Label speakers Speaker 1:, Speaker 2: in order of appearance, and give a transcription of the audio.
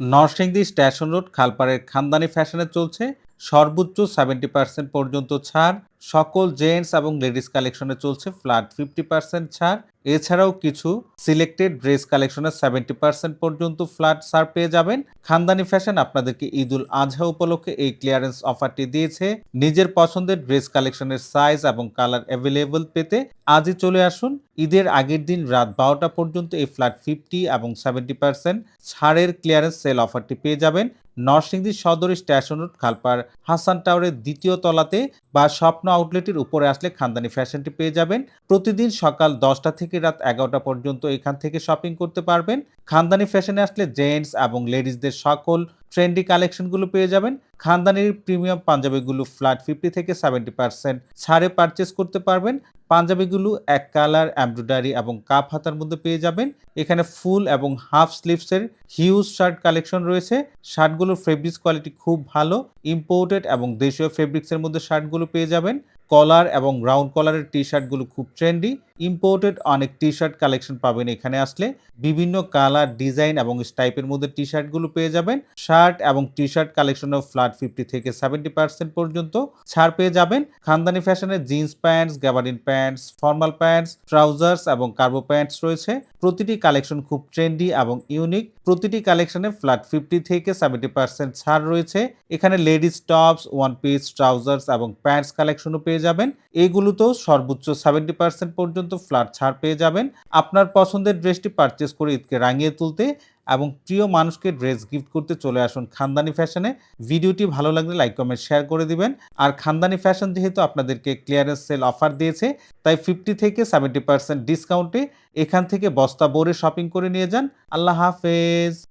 Speaker 1: Narsingdi station road, খালপাড়ের খানদানি ফ্যাশনে চলছে সর্বোচ্চ সেভেন্টি পার্সেন্ট পর্যন্ত ছাড়। সকল জেন্টস এবং লেডিস কালেকশনে চলছে ফ্ল্যাট ফিফটি পার্সেন্ট ছাড়। এছাড়াও কিছু সিলেক্টেড ড্রেস কালেকশনের সেভেন্টি পার্সেন্ট পর্যন্ত ফ্ল্যাট সার পেয়ে যাবেন। খানদানি ফ্যাশন আপনাদেরকে ঈদুল আজহা উপলক্ষে এই ক্লিয়ারেন্স অফারটি দিয়েছে। নিজের পছন্দের ড্রেস কালেকশনের সাইজ এবং কালার অ্যাভেলেবল পেতে আজই চলে আসুন। ঈদের আগের দিন রাত বারোটা পর্যন্ত এই ফ্ল্যাট ফিফটি এবং সেভেন্টি পার্সেন্ট ছাড়ের ক্লিয়ারেন্স সেল অফারটি পেয়ে যাবেন। নরসিংদী সদর স্টেশন রোড, খালপার হাসান টাওয়ারের দ্বিতীয় তলাতে বা স্বপ্ন আউটলেটের উপরে আসলে খানদানি ফ্যাশনটি পেয়ে যাবেন। প্রতিদিন সকাল দশটা থেকে রাত এগারোটা পর্যন্ত এখান থেকে শপিং করতে পারবেন। খানদানি ফ্যাশনে আসলে জেন্টস এবং লেডিসদের সকল ট্রেন্ডি কালেকশনগুলো পেয়ে যাবেন। খানদানির প্রিমিয়াম পাঞ্জাবিগুলো ফ্ল্যাট ফিফটি থেকে সেভেন্টি পার্সেন্ট ছাড়ে পারচেস করতে পারবেন। পাঞ্জাবিগুলো এক কালার এমব্রয়ডারি এবং কাপ হাতার মধ্যে পেয়ে যাবেন। এখানে ফুল এবং হাফ স্লিভসের হিউজ শার্ট কালেকশন রয়েছে। শার্টগুলোর ফেব্রিক্স কোয়ালিটি খুব ভালো। ইম্পোর্টেড এবং দেশীয় ফেব্রিক্সের মধ্যে শার্টগুলো পেয়ে যাবেন। কলার এবং রাউন্ড কলারের টি শার্টগুলো খুব ট্রেন্ডি ইম্পোর্টেড অনেক টি শার্ট কালেকশন পাবেন এখানে আসলে। বিভিন্ন কালার ডিজাইন এবং স্টাইপের মধ্যে টি শার্টগুলো পেয়ে যাবেন। শার্ট এবং টি শার্ট কালেকশনও ফ্ল্যাট ফিফটি থেকে সেভেন্টি পার্সেন্ট পর্যন্ত ছাড় পেয়ে যাবেন। খানদানি ফ্যাশনের jeans pants gabardine pants formal pants trousers এবং কার্বো প্যান্টস রয়েছে। প্রতিটি কালেকশন খুব ট্রেন্ডি এবং ইউনিক প্রতিটি কালেকশনে ফ্ল্যাট ফিফটি থেকে সেভেন্টি পার্সেন্ট ছাড় রয়েছে। এখানে ladies tops one piece trousers এবং প্যান্টস কালেকশনও পেয়ে যাবেন। এইগুলোতেও সর্বোচ্চ সেভেন্টি পার্সেন্ট পর্যন্ত ফ্ল্যাট ছাড় পেয়ে যাবেন। আপনার পছন্দের ড্রেসটি পারচেস করে ঈদকে রাঙিয়ে তুলতে এবং প্রিয় মানুষকে ড্রেস গিফট করতে চলে আসুন খানদানি ফ্যাশনে ভিডিওটি ভালো লাগলে লাইক কমেন্ট শেয়ার করে দিবেন। আর খানদানি ফ্যাশন যেহেতু আপনাদেরকে ক্লিয়ারেন্স সেল অফার দিয়েছে, তাই ফিফটি থেকে সেভেন্টি পার্সেন্ট ডিসকাউন্টে এখান থেকে বস্তা ভরে শপিং করে নিয়ে যান। আল্লাহ হাফেজ।